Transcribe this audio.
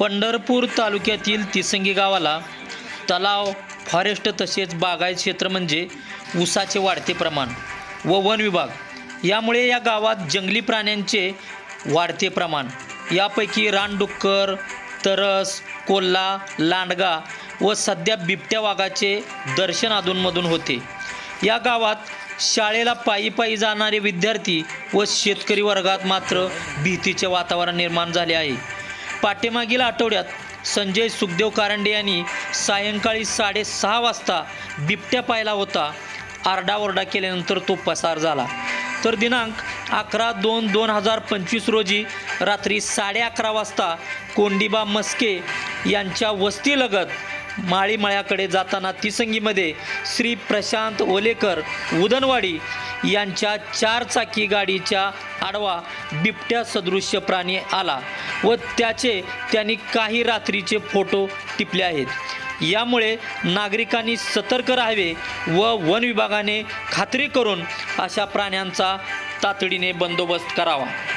पंढरपूर तालुक्यातील तिसंगी गावाला तलाव फॉरेस्ट तसेच बागायत क्षेत्र म्हणजे ऊसाचे वाढते प्रमाण व वन विभाग. यामुळे या गावात जंगली प्राण्यांचे वाढते प्रमाण. यापैकी रानडुक्कर तरस कोल्हा लांडगा व सध्या बिबट्या वाघाचे दर्शन अधूनमधून होते. या गावात शाळेला पायी पायी जाणारे विद्यार्थी व शेतकरी वर्गात मात्र भीतीचे वातावरण निर्माण झाले आहे. पाठीमागील आठवड्यात संजय सुखदेव कारंडे यांनी सायंकाळी साडेसहा वाजता बिबट्या पाहिला होता. आरडाओरडा केल्यानंतर तो पसार झाला. तर दिनांक अकरा दोन दोन हजार पंचवीस रोजी रात्री साडे अकरा वाजता कोंडिबा मस्के यांच्या वस्तीलगत माळीमळ्याकडे जाताना तिसंगीमध्ये श्री प्रशांत ओलेकर उदनवाडी यांच्या चारचाकी गाडीच्या आडवा बिबट्या सदृश्य प्राणी आला व त्याचे त्यांनी काही रात्रीचे फोटो टिपले आहेत. यामुळे नागरिकांनी सतर्क राहावे व वन विभागाने खात्री करून अशा प्राण्यांचा तातडीने बंदोबस्त करावा.